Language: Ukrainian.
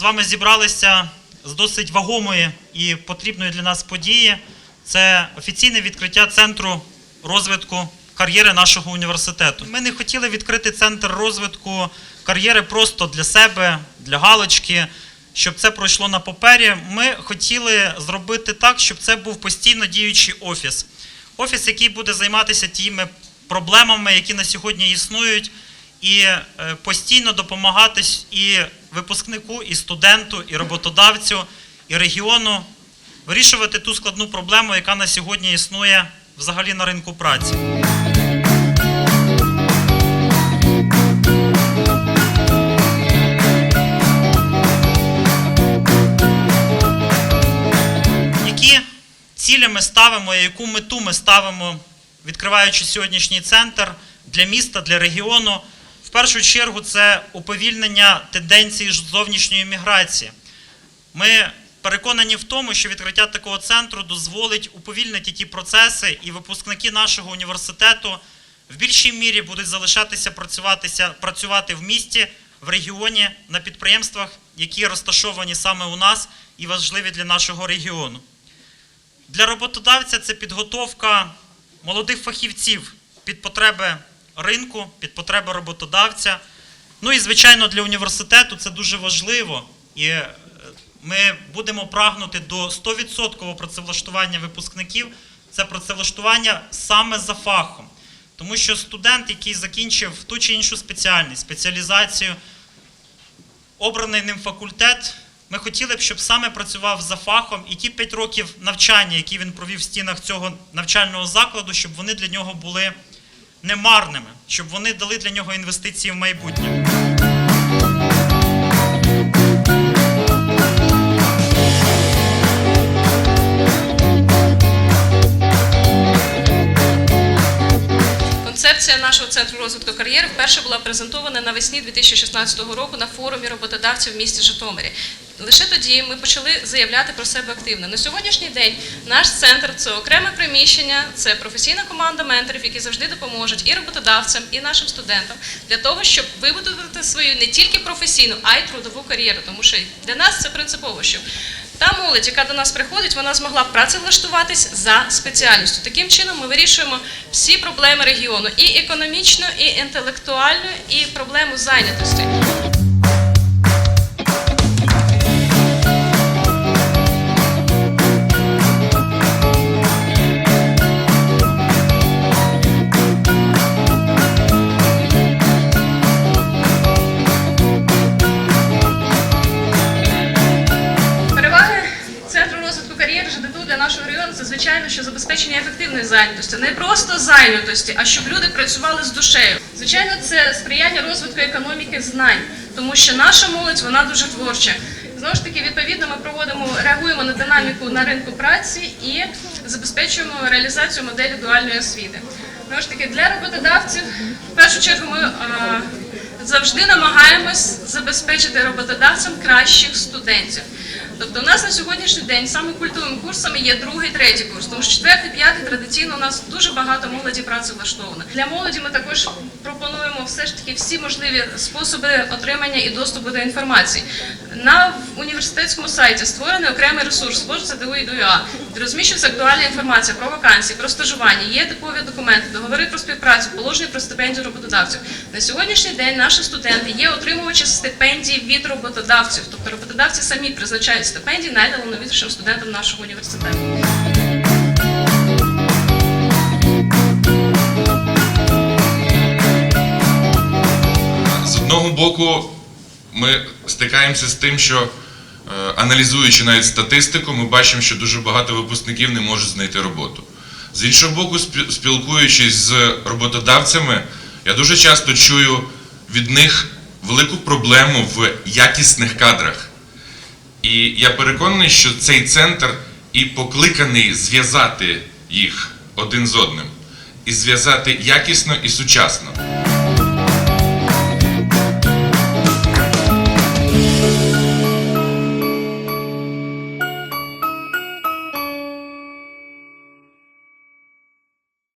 З вами зібралися з досить вагомої і потрібної для нас події. Це офіційне відкриття центру розвитку кар'єри нашого університету. Ми не хотіли відкрити центр розвитку кар'єри просто для себе, для галочки, щоб це пройшло на папері. Ми хотіли зробити так, щоб це був постійно діючий офіс. Офіс, який буде займатися тими проблемами, які на сьогодні існують, і е, постійно допомагати і випускнику, і студенту, і роботодавцю, і регіону вирішувати ту складну проблему, яка на сьогодні існує взагалі на ринку праці. Які цілі ми ставимо, і яку мету ми ставимо, відкриваючи сьогоднішній центр для міста, для регіону? В першу чергу це уповільнення тенденції зовнішньої міграції. Ми переконані в тому, що відкриття такого центру дозволить уповільнити ті процеси, і випускники нашого університету в більшій мірі будуть залишатися працюватися, працювати в місті, в регіоні, на підприємствах, які розташовані саме у нас і важливі для нашого регіону. Для роботодавця це підготовка молодих фахівців під потреби ринку, під потреби роботодавця. Ну і, звичайно, для університету це дуже важливо. І ми будемо прагнути до 100% працевлаштування випускників. Це працевлаштування саме за фахом. Тому що студент, який закінчив ту чи іншу спеціальність, спеціалізацію, обраний ним факультет, ми хотіли б, щоб саме працював за фахом, і ті 5 років навчання, які він провів в стінах цього навчального закладу, щоб вони для нього були немарними, щоб вони дали для нього інвестиції в майбутнє. Концепція нашого центру розвитку кар'єри вперше була презентована навесні 2016 року на форумі роботодавців в місті Житомирі. Лише тоді ми почали заявляти про себе активно. На сьогоднішній день наш центр це окреме приміщення, це професійна команда менторів, які завжди допоможуть і роботодавцям, і нашим студентам для того, щоб вибудувати свою не тільки професійну, а й трудову кар'єру. Тому що для нас це принципово, щоб та молодь, яка до нас приходить, вона змогла працевлаштуватись за спеціальністю. Таким чином ми вирішуємо всі проблеми регіону і економічно, і інтелектуальну, і проблему зайнятості. Нашого району це звичайно, що забезпечення ефективної зайнятості, не просто зайнятості, а щоб люди працювали з душею. Звичайно, це сприяння розвитку економіки знань, тому що наша молодь вона дуже творча. Знову ж таки, відповідно, ми проводимо, реагуємо на динаміку на ринку праці і забезпечуємо реалізацію моделі дуальної освіти. Знову ж таки, для роботодавців в першу чергу ми е, завжди намагаємось забезпечити роботодавцям кращих студентів. Тобто у нас на сьогоднішній день саме культовими курсами є другий, третій курс, тому що четвертий, п'ятий традиційно у нас дуже багато молоді працевлаштовано. Для молоді ми також пропонуємо все ж таки всі можливі способи отримання і доступу до інформації. На університетському сайті створений окремий ресурс «Служб ЦДУ і ДУА», де розміщується актуальна інформація про вакансії, про стажування, є типові документи, договори про співпрацю, положення про стипендію роботодавців. На сьогоднішній день наші студенти є отримувачі стипендій від роботодавців, тобто роботодавці самі призначають стипендії найталановитішим студентам нашого університету. З одного боку, ми стикаємося з тим, що е, аналізуючи навіть статистику, ми бачимо, що дуже багато випускників не можуть знайти роботу. З іншого боку, спілкуючись з роботодавцями, я дуже часто чую від них велику проблему в якісних кадрах. І я переконаний, що цей центр і покликаний зв'язати їх один з одним. І зв'язати якісно і сучасно.